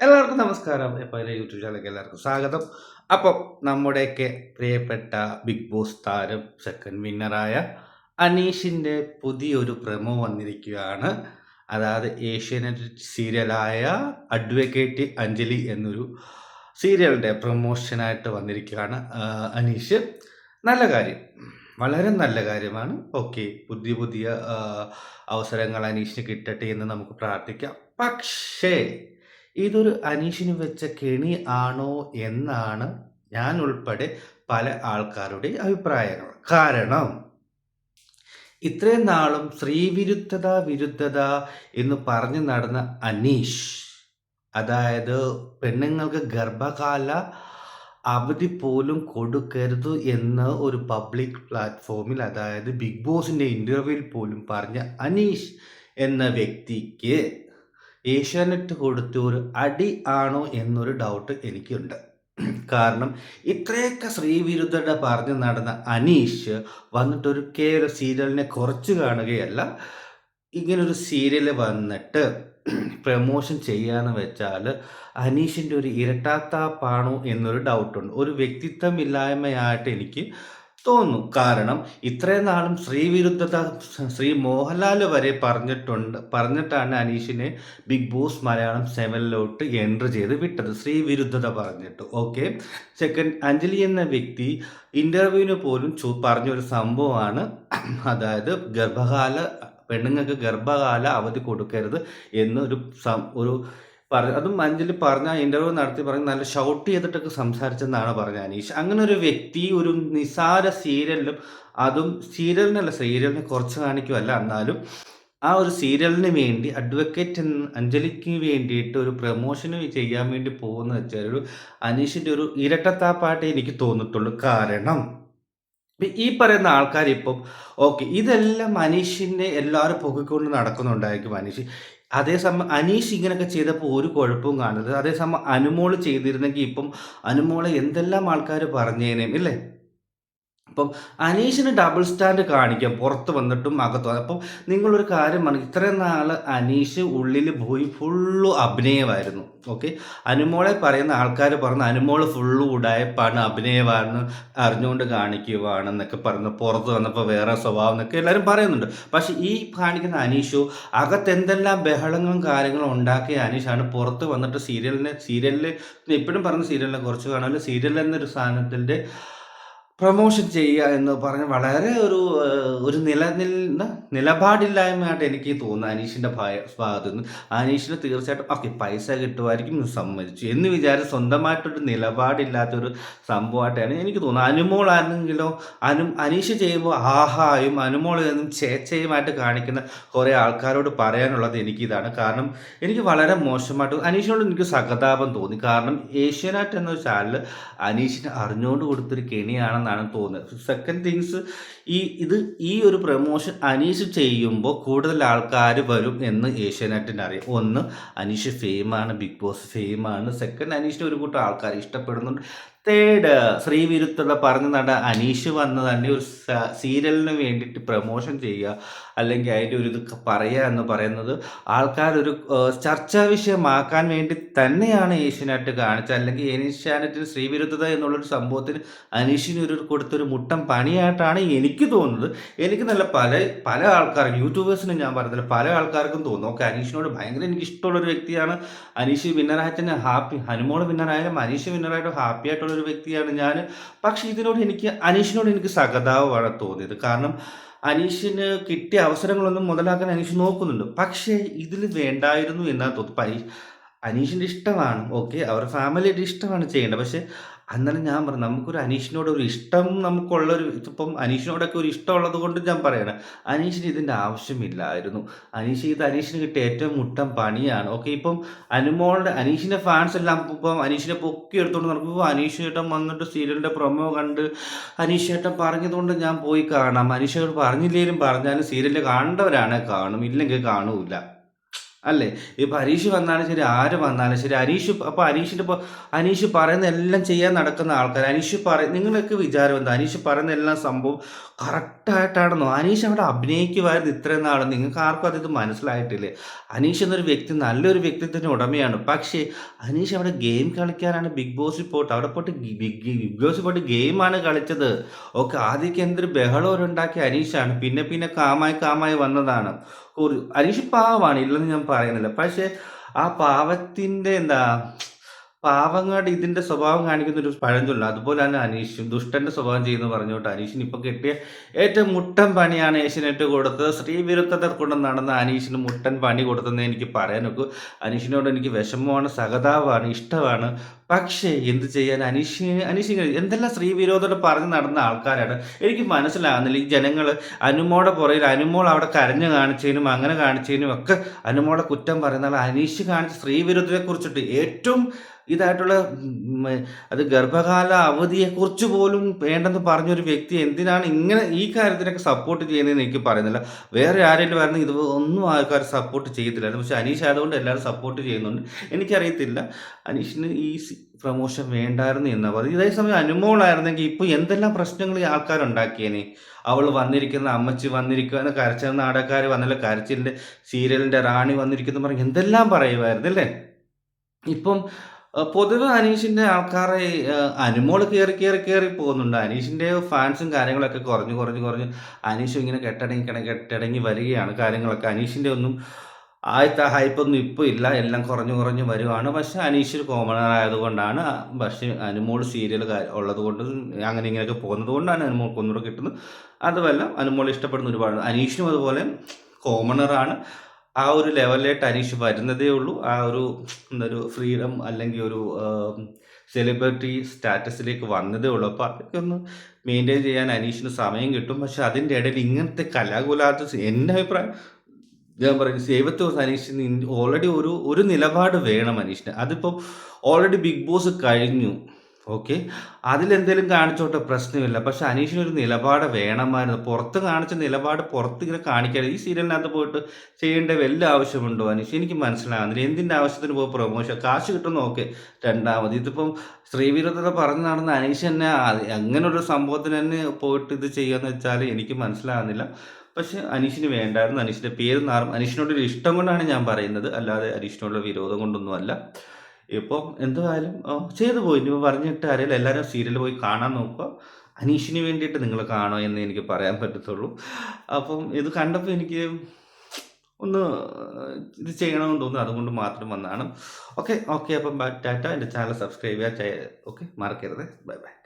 എല്ലാവർക്കും നമസ്കാരം. എപ്പോഴും യൂട്യൂബ് ചാനലിലേക്ക് എല്ലാവർക്കും സ്വാഗതം. അപ്പം നമ്മുടെയൊക്കെ പ്രിയപ്പെട്ട ബിഗ് ബോസ് താരം സെക്കൻഡ് വിന്നറായ അനീഷിന്റെ പുതിയൊരു പ്രമോ വന്നിരിക്കുകയാണ്. അതായത് ഏഷ്യാനെറ്റ് സീരിയലായ അഡ്വക്കേറ്റ് അഞ്ജലി എന്നൊരു സീരിയലിന്റെ പ്രൊമോഷനായിട്ട് വന്നിരിക്കുകയാണ് അനീഷ്. നല്ല കാര്യം. വളരെ നല്ല കാര്യമാണ്. ഓക്കെ പുതിയ പുതിയ അവസരങ്ങൾ അനീഷിന് കിട്ടട്ടെ എന്ന് നമുക്ക് പ്രാർത്ഥിക്കാം. പക്ഷേ ഇതൊരു അനീഷിന് വെച്ച കെണി ആണോ എന്നാണ് ഞാൻ ഉൾപ്പെടെ പല ആൾക്കാരുടെ അഭിപ്രായങ്ങൾ. കാരണം ഇത്രയും നാളും സ്ത്രീവിരുദ്ധത വിരുദ്ധത എന്ന് പറഞ്ഞു നടന്ന അനീഷ് അതായത് പെണ്ണുങ്ങൾക്ക് ഗർഭകാല അവധി പോലും കൊടുക്കരുത് എന്ന് ഒരു പബ്ലിക് പ്ലാറ്റ്ഫോമിൽ അതായത് ബിഗ് ബോസിന്റെ ഇന്റർവ്യൂവിൽ പോലും പറഞ്ഞ അനീഷ് എന്ന വ്യക്തിക്ക് ഏഷ്യാനെറ്റ് കൊടുത്ത ഒരു അടി ആണോ എന്നൊരു ഡൗട്ട് എനിക്കുണ്ട്. കാരണം ഇത്രയൊക്കെ സ്ത്രീവിരുദ്ധത പറഞ്ഞ് നടന്ന അനീഷ് വന്നിട്ടൊരു കേവല സീരിയലിനെ കുറച്ച് കാണുകയല്ല ഇങ്ങനൊരു സീരിയൽ വന്നിട്ട് പ്രമോഷൻ ചെയ്യാന്ന് വെച്ചാൽ അനീഷിന്റെ ഒരു ഇരട്ടാത്താപ്പാണോ എന്നൊരു ഡൗട്ടുണ്ട് ഒരു വ്യക്തിത്വം ഇല്ലായ്മയായിട്ട് എനിക്ക് തോന്നുന്നു കാരണം ഇത്രയും നാളും ശ്രീവിരുദ്ധത ശ്രീ മോഹൻലാൽ വരെ പറഞ്ഞിട്ടുണ്ട് പറഞ്ഞിട്ടാണ് അനീഷിനെ ബിഗ് ബോസ് മലയാളം സെവനിലോട്ട് എൻട്രി ചെയ്ത് വിട്ടത്. ശ്രീവിരുദ്ധത പറഞ്ഞിട്ട്. ഓക്കെ? സെക്കൻഡ് അഞ്ജലി എന്ന വ്യക്തി ഇന്റർവ്യൂവിന് പോലും ചോ പറഞ്ഞൊരു സംഭവമാണ്. അതായത് ഗർഭകാല പെണ്ണുങ്ങൾക്ക് ഗർഭകാല അവധി കൊടുക്കരുത് എന്നൊരു ഒരു പറഞ്ഞ അതും അഞ്ജലി പറഞ്ഞ ഇന്റർവ്യൂ നടത്തി പറഞ്ഞ് നല്ല ഷൗട്ട് ചെയ്തിട്ടൊക്കെ സംസാരിച്ചെന്നാണ് പറഞ്ഞ അനീഷ്. അങ്ങനെ ഒരു വ്യക്തി ഒരു നിസാര സീരിയലിലും അതും സീരിയലിനല്ല സീരിയലിനെ കുറച്ച് കാണിക്കുമല്ല എന്നാലും ആ ഒരു സീരിയലിന് വേണ്ടി അഡ്വക്കേറ്റ് അഞ്ജലിക്ക് വേണ്ടിയിട്ട് ഒരു പ്രൊമോഷന് ചെയ്യാൻ വേണ്ടി പോകുന്ന വെച്ചാൽ ഒരു അനീഷിന്റെ ഒരു ഇരട്ടത്താപ്പായിട്ട് എനിക്ക് തോന്നിയിട്ടുള്ളൂ. കാരണം ഈ പറയുന്ന ആൾക്കാർ ഇപ്പം ഓക്കെ ഇതെല്ലാം അനീഷിനെ എല്ലാവരും പൊക്കിക്കൊണ്ട് നടക്കുന്നുണ്ടായിരിക്കും അനീഷ്. അതേസമയം അനീഷ് ഇങ്ങനെയൊക്കെ ചെയ്തപ്പോൾ ഒരു കുഴപ്പവും കാണരുത്. അതേസമയം അനുമോൾ ചെയ്തിരുന്നെങ്കിൽ ഇപ്പം അനുമോളെ എന്തെല്ലാം ആൾക്കാർ പറഞ്ഞേനേം ഇല്ലേ? അപ്പം അനീഷിന് ഡബിൾ സ്റ്റാൻഡ് കാണിക്കാം. പുറത്ത് വന്നിട്ടും അകത്ത് അപ്പം നിങ്ങളൊരു കാര്യം പറഞ്ഞു ഇത്രയും നാൾ അനീഷ് ഉള്ളിൽ പോയി ഫുള്ള് അഭിനയമായിരുന്നു. ഓക്കെ? അനുമോളെ പറയുന്ന ആൾക്കാർ പറഞ്ഞ അനുമോൾ ഫുള്ള് ഉടായപ്പാണ് അഭിനയമാണ് അറിഞ്ഞുകൊണ്ട് കാണിക്കുവാണെന്നൊക്കെ പറഞ്ഞു പുറത്ത് വന്നപ്പോൾ വേറെ സ്വഭാവം എന്നൊക്കെ എല്ലാവരും പറയുന്നുണ്ട്. പക്ഷെ ഈ കാണിക്കുന്ന അനീഷു അകത്ത് എന്തെല്ലാം ബഹളങ്ങളും കാര്യങ്ങളും ഉണ്ടാക്കിയ അനീഷാണ് പുറത്ത് വന്നിട്ട് സീരിയലിനെ സീരിയലിൽ ഇപ്പോഴും പറഞ്ഞ സീരിയലിനെ കുറച്ച് കാണാമല്ലോ. സീരിയൽ എന്നൊരു സാധനത്തിന്റെ പ്രൊമോഷൻ ചെയ്യുക എന്ന് പറഞ്ഞ് വളരെ ഒരു ഒരു നിലനിൽ നിലപാടില്ലായ്മയായിട്ട് എനിക്ക് തോന്നുന്നു അനീഷിന്റെ ഭാഗത്തു നിന്ന്. അനീഷിന് തീർച്ചയായിട്ടും ഓക്കെ പൈസ കിട്ടുമായിരിക്കും സമ്മതിച്ചു. എന്ന് വിചാരിച്ച് സ്വന്തമായിട്ടൊരു നിലപാടില്ലാത്തൊരു സംഭവമായിട്ടാണ് എനിക്ക് തോന്നുന്നത്. അനുമോളാണെങ്കിലോ അനു അനീഷ് ചെയ്യുമ്പോൾ ആഹായും അനുമോൾ എന്നും ചേച്ചയുമായിട്ട് കാണിക്കുന്ന കുറേ ആൾക്കാരോട് പറയാനുള്ളത് എനിക്കിതാണ്. കാരണം എനിക്ക് വളരെ മോശമായിട്ട് അനീഷിനോട് എനിക്ക് സഹതാപം തോന്നി. കാരണം ഏഷ്യനാറ്റ് എന്നൊരു ചാനൽ അനീഷിന് അറിഞ്ഞുകൊണ്ട് കൊടുത്തൊരു കെണിയാണെന്നാണ് തോന്നുന്നത്. സെക്കൻഡ് തിങ്സ് ഈ ഇത് ഈ ഒരു പ്രൊമോഷൻ അനീഷ് ചെയ്യുമ്പോൾ കൂടുതൽ ആൾക്കാർ വരും എന്ന് ഏഷ്യാനെറ്റിന് അറിയാം. ഒന്ന് അനീഷ് ഫെയിമാണ് ബിഗ് ബോസ് ഫെയിമാണ് സെക്കൻഡ് അനീഷിന് ഒരു കൂട്ടം ആൾക്കാർ ഇഷ്ടപ്പെടുന്നുണ്ട്. തേർഡ് ശ്രീവിരുദ്ധത പറഞ്ഞു നട അനീഷ് വന്ന് തന്നെ ഒരു സീരിയലിന് വേണ്ടിയിട്ട് പ്രൊമോഷൻ ചെയ്യുക. അല്ലെങ്കിൽ അതിന്റെ ഒരു ഇത് പറയുക എന്ന് പറയുന്നത് ആൾക്കാരൊരു ചർച്ചാ വിഷയമാക്കാൻ വേണ്ടി തന്നെയാണ് ഏഷ്യാനെറ്റ് കാണിച്ചത്. അല്ലെങ്കിൽ ഏഷ്യാനെറ്റിന് ശ്രീവിരുദ്ധത എന്നുള്ളൊരു സംഭവത്തിന് അനീഷിന് ഒരു കൊടുത്തൊരു മുട്ടം പണിയായിട്ടാണ് എനിക്ക് തോന്നുന്നത് എനിക്ക് നല്ല പല പല ആൾക്കാർക്കും യൂട്യൂബേഴ്സിനും ഞാൻ പറഞ്ഞില്ല പല ആൾക്കാർക്കും തോന്നും ഓക്കെ അനീഷിനോട് ഭയങ്കര എനിക്ക് ഇഷ്ടമുള്ള ഒരു വ്യക്തിയാണ്. അനീഷ് വിന്നറായത്തിന് ഹാപ്പി ഹനുമോൾ വിന്നറായാലും അനീഷ് വിന്നറായിട്ട് ഹാപ്പി ആയിട്ടുള്ള ഒരു വ്യക്തിയാണ് ഞാൻ പക്ഷേ ഇതിനോട് എനിക്ക് അനീഷിനോട് എനിക്ക് സഹതാവാണ് തോന്നിയത്. കാരണം അനീഷിന് കിട്ടിയ അവസരങ്ങളൊന്നും മുതലാക്കാൻ അനീഷ് നോക്കുന്നുണ്ട്. പക്ഷേ ഇതിൽ വേണ്ടായിരുന്നു എന്നാണ് തോന്നുന്നു. അനീഷിന്റെ ഇഷ്ടമാണ്. ഓക്കെ അവരുടെ ഫാമിലിയുടെ ഇഷ്ടമാണ് ചെയ്യേണ്ടത്. പക്ഷേ അന്നേരം ഞാൻ പറഞ്ഞു നമുക്കൊരു അനീഷിനോട് ഒരു ഇഷ്ടം നമുക്കുള്ളൊരു ഇതിപ്പം അനീഷിനോടൊക്കെ ഒരു ഇഷ്ടമുള്ളത് കൊണ്ട് ഞാൻ പറയണം അനീഷിന് ഇതിന്റെ ആവശ്യമില്ലായിരുന്നു. അനീഷ് ഇത് അനീഷിന് കിട്ടിയ ഏറ്റവും മുട്ടം പണിയാണ്. ഓക്കെ ഇപ്പം അനുമോളുടെ അനീഷിന്റെ ഫാൻസ് എല്ലാം ഇപ്പം അനീഷിനെ പൊക്കി എടുത്തുകൊണ്ട് നടക്കുമ്പോൾ അനീഷ് ചേട്ടൻ വന്നിട്ട് സീരിയലിന്റെ പ്രൊമോ കണ്ട് അനീഷ് ചേട്ടൻ പറഞ്ഞതുകൊണ്ട് ഞാൻ പോയി കാണാം. അനീഷ് പറഞ്ഞില്ലെങ്കിലും പറഞ്ഞാലും സീരിയൽ കണ്ടവരാണ് കാണും ഇല്ലെങ്കിൽ കാണൂല. അല്ലേ? ഇപ്പം അരീഷ് വന്നാലും ശരി ആര് വന്നാലും ശരി അരീഷ് അപ്പോൾ അനീഷിന്റെ ഇപ്പോൾ അനീഷ് പറയുന്ന എല്ലാം ചെയ്യാൻ നടക്കുന്ന ആൾക്കാർ അനീഷ് പറ നിങ്ങളൊക്കെ വിചാരം എന്താ? അനീഷ് പറയുന്ന എല്ലാം സംഭവം കറക്റ്റായിട്ടാണെന്നോ? അനീഷ് അവിടെ അഭിനയിക്കുമായിരുന്നു ഇത്രയും നാൾ നിങ്ങൾക്ക് ആർക്കും അതിത് മനസ്സിലായിട്ടില്ലേ? അനീഷ് എന്നൊരു വ്യക്തി നല്ലൊരു വ്യക്തിത്വത്തിന് ഉടമയാണ്. പക്ഷേ അനീഷ് അവിടെ ഗെയിം കളിക്കാനാണ് ബിഗ് ബോസിൽ പോയിട്ട് അവിടെ പോയിട്ട് ബിഗ് ബോസിൽ പോയിട്ട് ഗെയിമാണ് കളിച്ചത്. ഓക്കെ ആദ്യമൊക്കെ എന്തൊരു ബഹളം ഉണ്ടാക്കിയ അനീഷാണ്. പിന്നെ പിന്നെ കാമായി കാമായി വന്നതാണ്. ഒരു അനീഷ് പാവമാണ് ഇല്ലെന്ന് ഞാൻ പറയുന്നില്ല. പക്ഷെ ആ പാവത്തിന്റെ എന്താ പാവങ്ങളുടെ ഇതിന്റെ സ്വഭാവം കാണിക്കുന്ന ഒരു പഴഞ്ചൊല്ല. അതുപോലെ തന്നെ അനീഷും ദുഷ്ടന്റെ സ്വഭാവം ചെയ്യുന്ന പറഞ്ഞുകൊണ്ട് അനീഷിന് ഇപ്പൊ കിട്ടിയ ഏറ്റവും മുട്ടൻ പണിയാണ് ഏഷ്യനെറ്റ് കൊടുത്തത്. സ്ത്രീവിരുദ്ധത കൊണ്ട് നടന്ന അനീഷിന് മുട്ടൻ പണി കൊടുത്തതെന്ന് എനിക്ക് പറയാൻ നോക്കൂ അനീഷിനോട് എനിക്ക് വിഷമമാണ് സഹതാവാണ് ഇഷ്ടമാണ്. പക്ഷേ എന്ത് ചെയ്യാൻ അനീഷിന് അനീഷിന് എന്തെല്ലാം സ്ത്രീ വിരോധം പറഞ്ഞ് നടന്ന ആൾക്കാരാണ്? എനിക്ക് മനസ്സിലാകുന്നില്ല. ഈ ജനങ്ങൾ അനുമോടെ പുറയിൽ അനുമോൾ അവിടെ കരഞ്ഞു കാണിച്ചതിനും അങ്ങനെ കാണിച്ചതിനും ഒക്കെ അനുമോടെ കുറ്റം പറയുന്ന അനീഷ് കാണിച്ച സ്ത്രീ വിരോധത്തെ കുറിച്ചിട്ട് ഏറ്റവും ഇതായിട്ടുള്ള അത് ഗർഭകാല അവധിയെക്കുറിച്ച് പോലും വേണ്ടെന്ന് പറഞ്ഞൊരു വ്യക്തി എന്തിനാണ് ഇങ്ങനെ ഈ കാര്യത്തിനൊക്കെ സപ്പോർട്ട് ചെയ്യുന്നതെന്ന് എനിക്ക് പറയുന്നില്ല. വേറെ ആരെങ്കിലും ആയിരുന്നു ഇത് ഒന്നും ആൾക്കാർ സപ്പോർട്ട് ചെയ്യത്തില്ല. പക്ഷെ അനീഷ് ആയതുകൊണ്ട് എല്ലാവരും സപ്പോർട്ട് ചെയ്യുന്നുണ്ട്. എനിക്കറിയത്തില്ല. അനീഷിന് ഈ പ്രൊമോഷൻ വേണ്ടായിരുന്നു എന്നാ പറയുന്നത്. ഇതേ സമയം അനുമോളായിരുന്നെങ്കിൽ ഇപ്പോൾ എന്തെല്ലാം പ്രശ്നങ്ങൾ ഈ ആൾക്കാരുണ്ടാക്കിയേനെ? അവൾ വന്നിരിക്കുന്ന അമ്മച്ചി വന്നിരിക്കുന്ന കരച്ചിൽ നാടകക്കാർ വന്നല്ല. കരച്ചിലിന്റെ സീരിയലിന്റെ റാണി വന്നിരിക്കുന്നു പറഞ്ഞ് എന്തെല്ലാം പറയുമായിരുന്നു അല്ലേ? ഇപ്പം പൊതുവെ അനീഷിന്റെ ആൾക്കാരെ അനുമോൾ കയറി കയറി കയറി പോകുന്നുണ്ട്. അനീഷിന്റെ ഫാൻസും കാര്യങ്ങളൊക്കെ കുറഞ്ഞു കുറഞ്ഞു കുറഞ്ഞു. അനീഷ് ഇങ്ങനെ കെട്ടടങ്ങി കെട്ടടങ്ങി വരികയാണ് കാര്യങ്ങളൊക്കെ. അനീഷിന്റെ ഒന്നും ആദ്യത്തെ ഹൈപ്പൊന്നും ഇപ്പോൾ ഇല്ല. എല്ലാം കുറഞ്ഞു കുറഞ്ഞു വരുവാണ്. പക്ഷെ അനീഷ് കോമണർ ആയതുകൊണ്ടാണ് പക്ഷെ അനുമോൾ സീരിയൽ ഉള്ളത് കൊണ്ട് അങ്ങനെ ഇങ്ങനെയൊക്കെ പോകുന്നത് കൊണ്ടാണ് അനുമോൾക്ക് ഒന്നുകൂടെ കിട്ടുന്നത്. അതുമല്ല അനുമോൾ ഇഷ്ടപ്പെടുന്ന ഒരുപാട് അനീഷിനും അതുപോലെ കോമണറാണ് ആ ഒരു ലെവലിലേക്ക് അനീഷ് വരുന്നതേ ഉള്ളൂ. ആ ഒരു എന്തൊരു ഫ്രീഡം അല്ലെങ്കിൽ ഒരു സെലിബ്രിറ്റി സ്റ്റാറ്റസിലേക്ക് വന്നതേ ഉള്ളൂ. അപ്പോൾ അതൊക്കെ ഒന്ന് മെയിന്റെയിൻ ചെയ്യാൻ അനീഷിന് സമയം കിട്ടും. പക്ഷെ അതിന്റെ ഇടയിൽ ഇങ്ങനത്തെ കലാകുലാത്ത എന്റെ അഭിപ്രായം ഞാൻ പറയും സേവത്ത് അനീഷിന് ഓൾറെഡി ഒരു ഒരു നിലപാട് വേണം അനീഷിന്. അതിപ്പോൾ ഓൾറെഡി ബിഗ് ബോസ് കഴിഞ്ഞു. ഓക്കെ. അതിലെന്തെങ്കിലും കാണിച്ചോട്ടെ? പ്രശ്നമില്ല. പക്ഷെ അനീഷിന് ഒരു നിലപാട് വേണമായിരുന്നു. പുറത്ത് കാണിച്ച നിലപാട് പുറത്ത് ഇങ്ങനെ കാണിക്കാതെ ഈ സീരിയലിനകത്ത് പോയിട്ട് ചെയ്യേണ്ട വല്ല ആവശ്യമുണ്ടോ അനീഷ്? എനിക്ക് മനസ്സിലാകുന്നില്ല എന്തിന്റെ ആവശ്യത്തിന് പോയി പ്രൊമോഷൻ കാശ് കിട്ടുന്ന ഓക്കെ രണ്ടാമത് ഇതിപ്പം ശ്രീവിരുദ്ധത പറഞ്ഞു നടന്ന അനീഷ് തന്നെ അങ്ങനെ ഒരു സംഭവത്തിന് തന്നെ പോയിട്ട് ഇത് ചെയ്യാന്ന് വെച്ചാൽ എനിക്ക് മനസ്സിലാകുന്നില്ല പക്ഷെ അനീഷിന് വേണ്ടായിരുന്നു. അനീഷിന്റെ പേര് നാറും അനീഷിനോടൊരു ഇഷ്ടം കൊണ്ടാണ് ഞാൻ പറയുന്നത്. അല്ലാതെ അനീഷിനോടുള്ള വിരോധം കൊണ്ടൊന്നുമല്ല. ഇപ്പം എന്തായാലും ചെയ്തു പോയി. ഇനി പറഞ്ഞിട്ട് അറിയില്ല എല്ലാവരും സീരിയൽ പോയി കാണാൻ നോക്കുക. അനീഷിന് വേണ്ടിയിട്ട് നിങ്ങൾ കാണോ എന്ന് എനിക്ക് പറയാൻ പറ്റത്തുള്ളൂ. അപ്പം ഇത് കണ്ടപ്പോൾ എനിക്ക് ഒന്ന് ഇത് ചെയ്യണമെന്ന് തോന്നുന്നു. അതുകൊണ്ട് മാത്രം വന്നതാണ്. Okay okay. അപ്പം ടാറ്റ. എന്റെ ചാനൽ സബ്സ്ക്രൈബ് ചെയ്യാൻ ഓക്കെ. മറക്കരുത്. Bye bye.